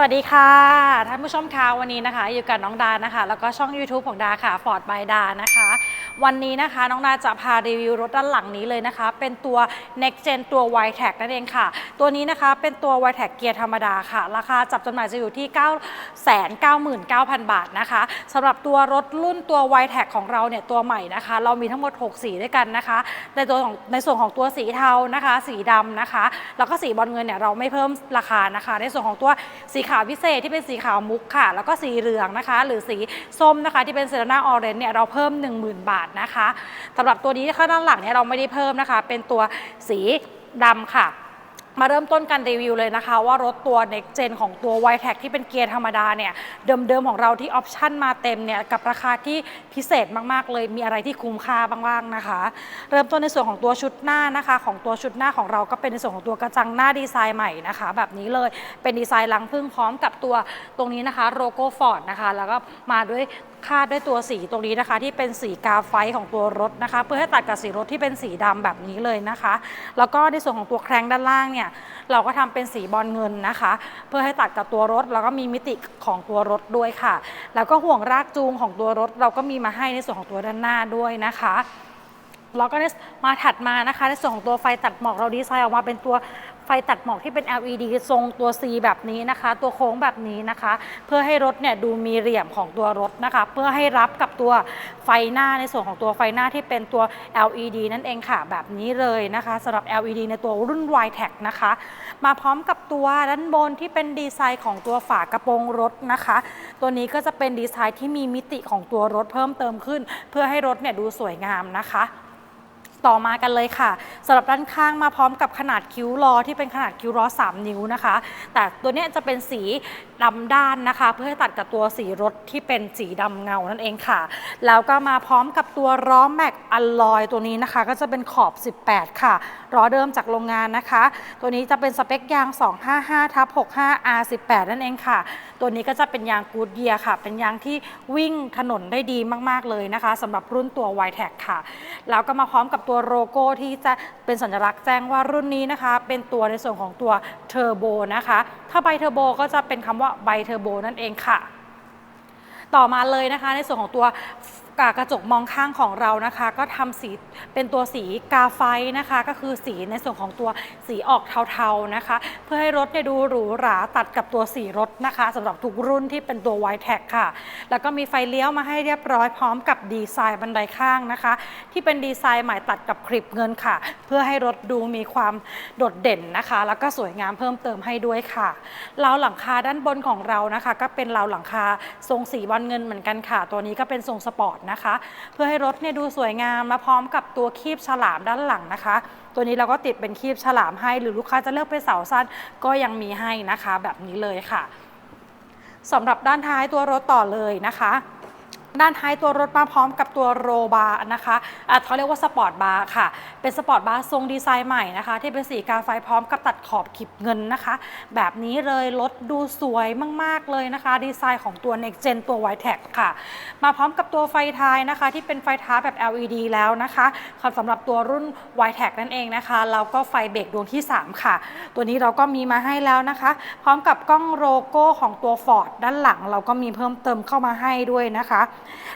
วัสดีค่ะ ท่านผู้ชมคะวันนี้นะคะ อยู่กับน้องดานะคะ แล้วก็ช่อง YouTube ของดาค่ะฟอร์ดบายดานะคะ วันนี้นะคะน้องดาจะพารีวิวรถด้านหลังนี้เลยนะคะ เป็นตัว Next Gen ตัว y t a g นั่นเองค่ะ ตัวนี้นะคะเป็นตัว y t a g เกียร์ธรรมดาค่ะ ราคาจับจำหน่ายจะอยู่ที่ 9 99,000 บาทนะคะสำหรับตัวรถรุ่นตัว y t a g ของเราเนี่ยตัวใหม่นะคะ เรามีทั้งหมด 6 สีด้วยกันนะคะในตัวของในส่วนของตัวสีเทานะคะ สีดำนะคะ แล้วก็สีบอลเงินเนี่ยเราไม่เพิ่มราคานะคะ ในส่วนของตัวสีขาวพิเศษที่เป็นสีขาวมุกค่ะ แล้วก็สีเหลืองนะคะ หรือสีส้มนะคะที่เป็นเซรานาออเรนเนี่ยเราเพิ่ม 10,000 บาทนะคะสำหรับตัวนี้ข้างด้านหลังเนี่ยเราไม่ได้เพิ่มนะคะ เป็นตัวสีดำค่ะมาเริ่มต้นการรีวิวเลยนะคะ ว่ารถตัว Next Gen ของตัว y t e c ที่เป็นเกียร์ธรรมดาเนี่ย เดิมๆของเราที่ออปชั่นมาเต็มเนี่ย กับราคาที่พิเศษมากๆเลยมีอะไรที่คุ้มค่าบ้างๆนะคะ เริ่มต้นในส่วนของตัวชุดหน้านะคะ ของตัวชุดหน้าของเราก็เป็นในส่วนของตัวกระจังหน้าดีไซน์ใหม่นะคะ แบบนี้เลยเป็นดีไซน์ลังพึ่งพร้อมกับตัวตรงนี้นะคะโลโก้ฟอร์ดนะคะ แล้วก็มาด้วยคาดด้วยตัวสีตรงนี้นะคะ ที่เป็นสีกาไฟของตัวรถนะคะ เพื่อให้ตัดกับสีรถที่เป็นสีดำแบบนี้เลยนะคะ แล้วก็ในส่วนของตัวแครงด้านล่างเนี่ยเราก็ทำเป็นสีบอลเงินนะคะ เพื่อให้ตัดกับตัวรถ แล้วก็มีมิติของตัวรถด้วยค่ะ แล้วก็ห่วงรากจูงของตัวรถ เราก็มีมาให้ในส่วนของตัวด้านหน้าด้วยนะคะแล้วก็มาถัดมานะคะในส่วนของตัวไฟตัดหมอกเราดีไซน์ออกมาเป็นตัว ไฟตัดหมอกที่เป็น LED ทรงตัว C แบบนี้นะคะ ตัวโค้งแบบนี้นะคะ เพื่อให้รถเนี่ยดูมีเหลี่ยมของตัวรถนะคะ เพื่อให้รับกับตัวไฟหน้าในส่วนของตัวไฟหน้าที่เป็นตัว LED นั่นเองค่ะ แบบนี้เลยนะคะสำหรับ LED ในตัวรุ่น y t e c นะคะ มาพร้อมกับตัวด้านบนที่เป็นดีไซน์ของตัวฝากระโปรงรถนะคะ ตัวนี้ก็จะเป็นดีไซน์ที่มีมิติของตัวรถเพิ่มเติมขึ้น เพื่อให้รถเนี่ยดูสวยงามนะคะ ต่อมากันเลยค่ะสำหรับด้านข้างมาพร้อมกับขนาดคิ้วล้อที่เป็นขนาดคิ้วล้อ3 นิ้วนะคะ แต่ตัวนี้จะเป็นสีดำด้านนะคะ เพื่อให้ตัดกับตัวสีรถที่เป็นสีดำเงานั่นเองค่ะ แล้วก็มาพร้อมกับตัวล้อแม็กอลลอยตัวนี้นะคะ ก็จะเป็นขอบ 18 ค่ะล้อเดิมจากโรงงานนะคะ ตัวนี้จะเป็นสเปคยาง 255ทับ65 R18 นั่นเองค่ะ ตัวนี้ก็จะเป็นยางกูดเยียค่ะ เป็นยางที่วิ่งถนนได้ดีมากๆเลยนะคะสำหรับรุ่นตัว y t e c ค่ะแล้วก็มาพร้อมกับตัวโลโก้ที่จะเป็นสัญลักษณ์แจ้งว่ารุ่นนี้นะคะ เป็นตัวในส่วนของตัวเทอร์โบนะคะ ถ้าใบเทอร์โบก็จะเป็นคำว่าใบเทอร์โบนั่นเองค่ะ ต่อมาเลยนะคะในส่วนของตัว กระจกมองข้างของเรานะคะ ก็ทำสีเป็นตัวสีกาไฟนะคะ ก็คือสีในส่วนของตัวสีออกเทาๆนะคะ เพื่อให้รถเนี่ยดูหรูหราตัดกับตัวสีรถนะคะสำหรับทุกรุ่นที่เป็นตัว y t e c ค่ะ แล้วก็มีไฟเลี้ยวมาให้เรียบร้อยพร้อมกับดีไซน์บันไดข้างนะคะ ที่เป็นดีไซน์ใหม่ตัดกับคลิปเงินค่ะ เพื่อให้รถดูมีความโดดเด่นนะคะ แล้วก็สวยงามเพิ่มเติมให้ด้วยค่ะราวหลังคาด้านบนของเรานะคะ ก็เป็นราวหลังคาทรงสีบอลเงินเหมือนกันค่ะ ตัวนี้ก็เป็นทรงสปอร์ตนะคะ เพื่อให้รถเนี่ยดูสวยงามมาพร้อมกับตัวคีบฉลามด้านหลังนะคะ ตัวนี้เราก็ติดเป็นคีบฉลามให้ หรือลูกค้าจะเลือกเป็นเสาสั้นก็ยังมีให้นะคะ แบบนี้เลยค่ะสำหรับด้านท้ายตัวรถต่อเลยนะคะ ด้านท้ายตัวรถมาพร้อมกับตัวโรบาร์นะคะะเขาเรียกว่าสปอร์ตบาร์ค่ะ เป็นสปอร์ตบาร์ทรงดีไซน์ใหม่นะคะ ที่เป็นสีกาไฟพร้อมกับตัดขอบขีบเงินนะคะ แบบนี้เลยรถดูสวยมาก ๆ เลยนะคะ ดีไซน์ของตัว Next Gen ตัว y t e c ค่ะ มาพร้อมกับตัวไฟท้ายนะคะ ที่เป็นไฟท้ายแบบ LED แล้วนะคะสำหรับตัวรุ่น y t e c นั่นเองนะคะแล้วก็ไฟเบรกดวงที่ 3 ค่ะ ตัวนี้เราก็มีมาให้แล้วนะคะ พร้อมกับกล้องโลโก้ของตัว Ford ด้านหลังเราก็มีเพิ่มเติมเข้ามาให้ด้วยนะคะ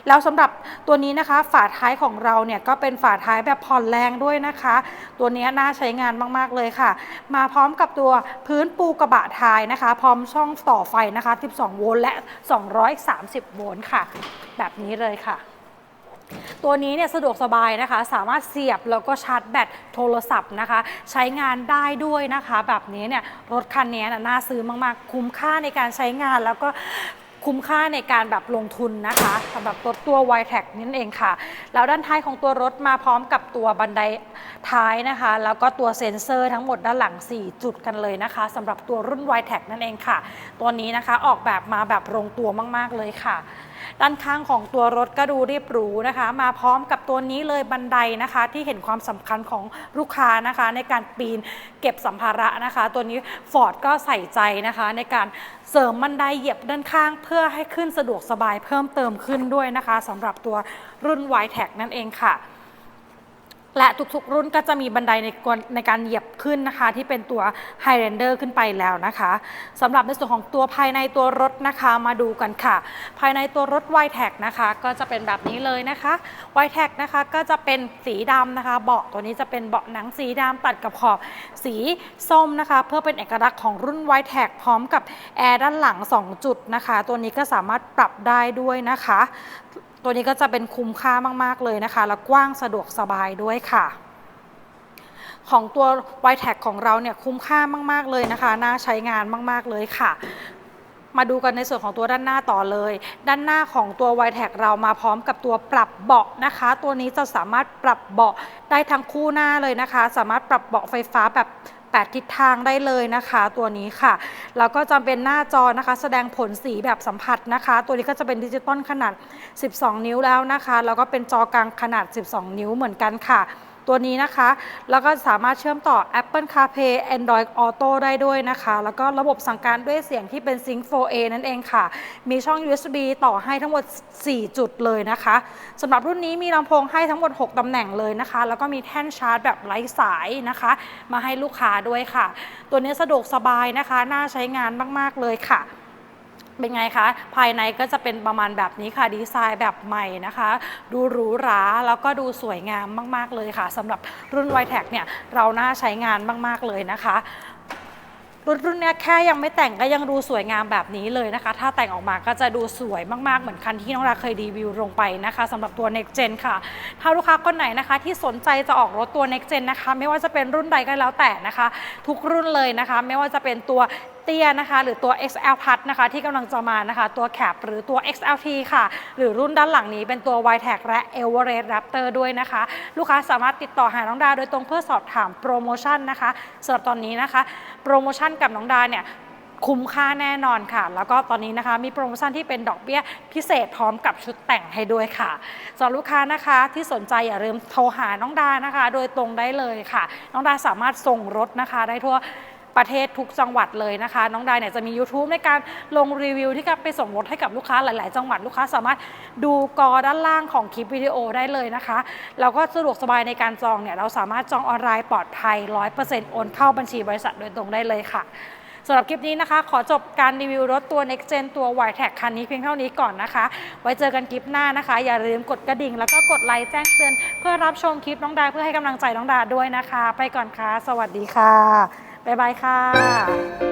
แล้วสำหรับตัวนี้นะคะ ฝาท้ายของเราเนี่ยก็เป็นฝาท้ายแบบผ่อนแรงด้วยนะคะ ตัวนี้น่าใช้งานมากๆเลยค่ะ มาพร้อมกับตัวพื้นปูกระบะท้ายนะคะ พร้อมช่องต่อไฟนะคะ 12 โวลต์และ 230 โวลต์ค่ะ แบบนี้เลยค่ะตัวนี้เนี่ยสะดวกสบายนะคะ สามารถเสียบแล้วก็ชาร์จแบตโทรศัพท์นะคะ ใช้งานได้ด้วยนะคะ แบบนี้เนี่ยรถคันนี้นะน่าซื้อมากๆ คุ้มค่าในการใช้งานแล้วก็ คุ้มค่าในการแบบลงทุนนะคะสำหรับรถตัว y t e c นั่นเองค่ะ แล้วด้านท้ายของตัวรถมาพร้อมกับตัวบันไดท้ายนะคะ แล้วก็ตัวเซ็นเซอร์ทั้งหมดด้านหลัง 4 จุดกันเลยนะคะสำหรับตัวรุ่น y t e c นั่นเองค่ะ ตัวนี้นะคะออกแบบมาแบบลงตัวมาก ๆ เลยค่ะ ด้านข้างของตัวรถก็ดูเรียบหรูนะคะ มาพร้อมกับตัวนี้เลยบันไดนะคะ ที่เห็นความสำคัญของลูกค้านะคะ ในการปีนเก็บสัมภาระนะคะ ตัวนี้ Ford ก็ใส่ใจนะคะ ในการเสริมบันไดเหยียบด้านข้าง เพื่อให้ขึ้นสะดวกสบายเพิ่มเติมขึ้นด้วยนะคะสำหรับตัวรุ่น y t e c นั่นเองค่ะ และทุกๆ รุ่นก็จะมีบันไดในกวนในการเหยียบขึ้นนะคะ ที่เป็นตัว Highlander ขึ้นไปแล้วนะคะสำหรับในส่วนของตัวภายในตัวรถนะคะ มาดูกันค่ะ ภายในตัวรถ y t e c นะคะ ก็จะเป็นแบบนี้เลยนะคะ y t e c นะคะก็จะเป็นสีดำนะคะ เบาะตัวนี้จะเป็นเบาะหนังสีดำตัดกับขอบสีส้มนะคะ เพื่อเป็นเอกลักษณ์ของรุ่น y t e c พร้อมกับแอร์ด้านหลัง 2 จุดนะคะ ตัวนี้ก็สามารถปรับได้ด้วยนะคะ ตัวนี้ก็จะเป็นคุ้มค่ามาก ๆ เลยนะคะ และกว้างสะดวกสบายด้วยค่ะ ของตัว y t e c ของเราเนี่ยคุ้มค่ามาก ๆ เลยนะคะ น่าใช้งานมาก ๆ เลยค่ะ มาดูกันในส่วนของตัวด้านหน้าต่อเลย ด้านหน้าของตัว y t e c เรามาพร้อมกับตัวปรับเบาะนะคะ ตัวนี้จะสามารถปรับเบาะได้ทั้งคู่หน้าเลยนะคะ สามารถปรับเบาะไฟฟ้าแบบ 8 ทิศทางได้เลยนะคะ ตัวนี้ค่ะ แล้วก็จะเป็นหน้าจอนะคะ แสดงผลสีแบบสัมผัสนะคะ ตัวนี้ก็จะเป็นดิจิตอลขนาด 12 นิ้วแล้วนะคะ แล้วก็เป็นจอกลางขนาด 12 นิ้วเหมือนกันค่ะ ตัวนี้นะคะ แล้วก็สามารถเชื่อมต่อ Apple CarPlay Android Auto ได้ด้วยนะคะ แล้วก็ระบบสั่งการด้วยเสียงที่เป็น Sync 4A นั่นเองค่ะ มีช่อง USB ต่อให้ทั้งหมด 4 จุดเลยนะคะสำหรับรุ่นนี้มีลำโพงให้ทั้งหมด 6ตำแหน่งเลยนะคะ แล้วก็มีแท่นชาร์จแบบไร้สายนะคะ มาให้ลูกค้าด้วยค่ะ ตัวนี้สะดวกสบายนะคะ น่าใช้งานมาก ๆ เลยค่ะ เป็นไงคะ ภายในก็จะเป็นประมาณแบบนี้ค่ะ ดีไซน์แบบใหม่นะคะ ดูหรูหรา แล้วก็ดูสวยงามมาก ๆ เลยค่ะสำหรับรุ่น y t e c เนี่ย เราน่าใช้งานมาก ๆ เลยนะคะรุ่นรุ่นเนี้ยแค่ยังไม่แต่งก็ยังดูสวยงามแบบนี้เลยนะคะ ถ้าแต่งออกมาก็จะดูสวยมากๆ เหมือนคันที่น้องราเคยรีวิวลงไปนะคะสำหรับตัว Next Gen ค่ะ ถ้าลูกค้าคนไหนนะคะที่สนใจจะออกรถตัว Next Gen นะคะ ไม่ว่าจะเป็นรุ่นใดก็แล้วแต่นะคะ ทุกรุ่นเลยนะคะ ไม่ว่าจะเป็นตัว เตี้ยนะคะ หรือตัว XL Plus นะคะที่กำลังจะมานะคะ ตัวแคปหรือตัว XLT ค่ะ หรือรุ่นด้านหลังนี้เป็นตัว y t e c และ Everest Raptor ด้วยนะคะ ลูกค้าสามารถติดต่อหาน้องดาโดยตรงเพื่อสอบถามโปรโมชั่นนะคะสำหรับตอนนี้นะคะ โปรโมชั่นกับน้องดาเนี่ยคุ้มค่าแน่นอนค่ะ แล้วก็ตอนนี้นะคะมีโปรโมชั่นที่เป็นดอกเบี้ยพิเศษพร้อมกับชุดแต่งให้ด้วยค่ะสำหรับลูกค้านะคะที่สนใจอย่าลืมโทรหาน้องดานะคะ โดยตรงได้เลยค่ะ น้องดาสามารถส่งรถนะคะได้ทั่ว ประเทศทุกจังหวัดเลยนะคะ น้องดาเนี่ยจะมี YouTube ในการลงรีวิวที่จะไปส่งรถให้กับลูกค้าหลาย ๆ จังหวัดลูกค้าสามารถดูกอด้านล่างของคลิปวิดีโอได้เลยนะคะแล้วก็สะดวกสบายในการจองเนี่ยเราสามารถจองออนไลน์ปลอดภัย 100%โอนเข้าบัญชีบริษัทโดยตรงได้เลยค่ะสำหรับคลิปนี้นะคะ ขอจบการรีวิวรถตัว Next Gen ตัว y t e c คันนี้เพียงเท่านี้ก่อนนะคะ ไว้เจอกันคลิปหน้านะคะ อย่าลืมกดกระดิ่ง แล้วก็กดไลค์แจ้งเตือนเพื่อรับชมคลิปน้องดาเพื่อให้กำลังใจน้องดาด้วยนะคะ ไปก่อนค่ะ สวัสดีค่ะ บ๊ายบายค่ะ